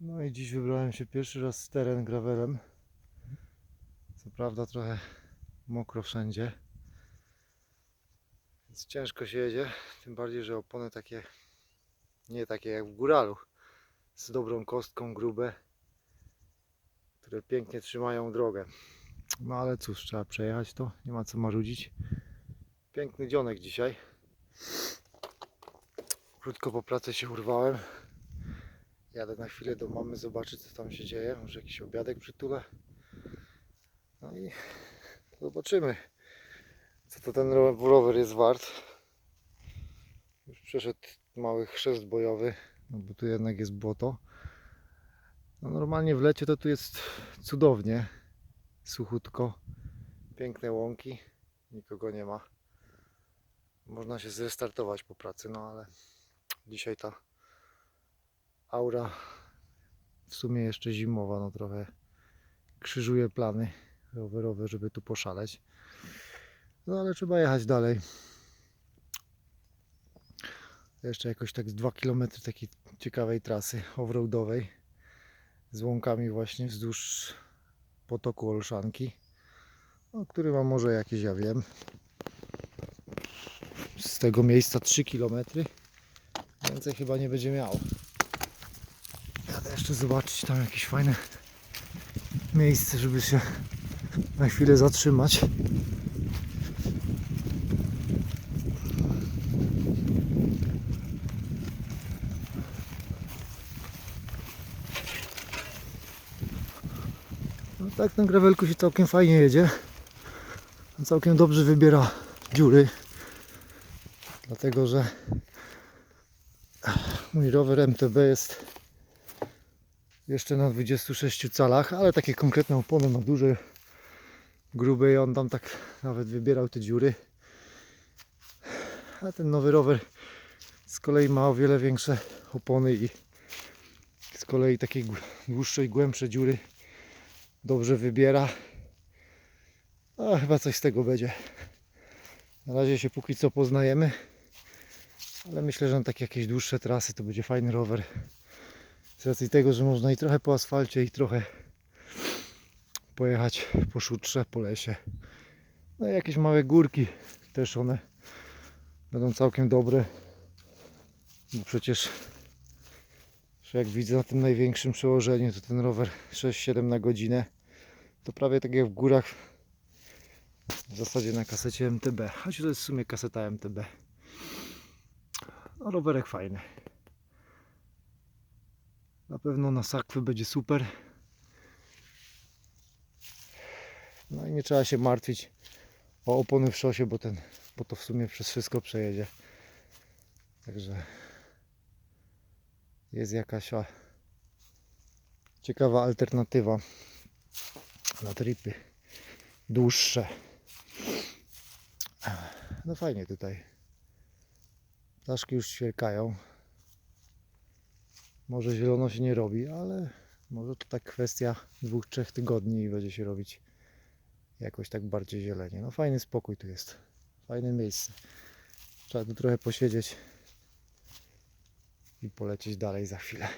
No i dziś wybrałem się pierwszy raz z teren gravelem. Co prawda trochę mokro wszędzie. Więc ciężko się jedzie. Tym bardziej, że opony takie nie takie jak w góralu. Z dobrą kostką, grube. Które pięknie trzymają drogę. No ale cóż, trzeba przejechać to. Nie ma co marudzić. Piękny dzionek dzisiaj. Krótko po pracy się urwałem. Jadę na chwilę do mamy zobaczyć co tam się dzieje. Może jakiś obiadek przytulę. No i zobaczymy co to ten ro- rower jest wart. Już przeszedł mały chrzest bojowy, no bo tu jednak jest błoto. No normalnie w lecie to tu jest cudownie. Suchutko. Piękne łąki. Nikogo nie ma. Można się zrestartować po pracy, no ale dzisiaj ta aura w sumie jeszcze zimowa, no trochę krzyżuje plany rowerowe, żeby tu poszaleć. No ale trzeba jechać dalej. Jeszcze jakoś tak z 2 km takiej ciekawej trasy offroadowej z łąkami właśnie wzdłuż potoku Olszanki, o który ma może jakieś, ja wiem, z tego miejsca 3 km. Więcej chyba nie będzie miał. Jeszcze zobaczyć tam jakieś fajne miejsce, żeby się na chwilę zatrzymać. No tak na gravelku się całkiem fajnie jedzie. Całkiem dobrze wybiera dziury. Dlatego, że mój rower MTB jest jeszcze na 26 calach, ale takie konkretne opony ma duże, grube i on tam tak nawet wybierał te dziury. A ten nowy rower z kolei ma o wiele większe opony i z kolei takie dłuższe i głębsze dziury dobrze wybiera. A chyba coś z tego będzie. Na razie się póki co poznajemy. Ale myślę, że na takie jakieś dłuższe trasy to będzie fajny rower. Z racji tego, że można i trochę po asfalcie, i trochę pojechać po szutrze, po lesie. No i jakieś małe górki też one będą całkiem dobre. Bo przecież że jak widzę na tym największym przełożeniu, to ten rower 6-7 na godzinę. To prawie tak jak w górach w zasadzie na kasecie MTB. Choć to jest w sumie kaseta MTB. No rowerek fajny. Na pewno na sakwy będzie super. No i nie trzeba się martwić o opony w szosie, bo, ten, bo to w sumie przez wszystko przejedzie. Także jest jakaś ciekawa alternatywa na tripy dłuższe. No fajnie tutaj. Ptaszki już ćwierkają. Może zielono się nie robi, ale może to tak kwestia dwóch, trzech tygodni i będzie się robić jakoś tak bardziej zielenie. No fajny spokój tu jest. Fajne miejsce. Trzeba tu trochę posiedzieć i polecieć dalej za chwilę.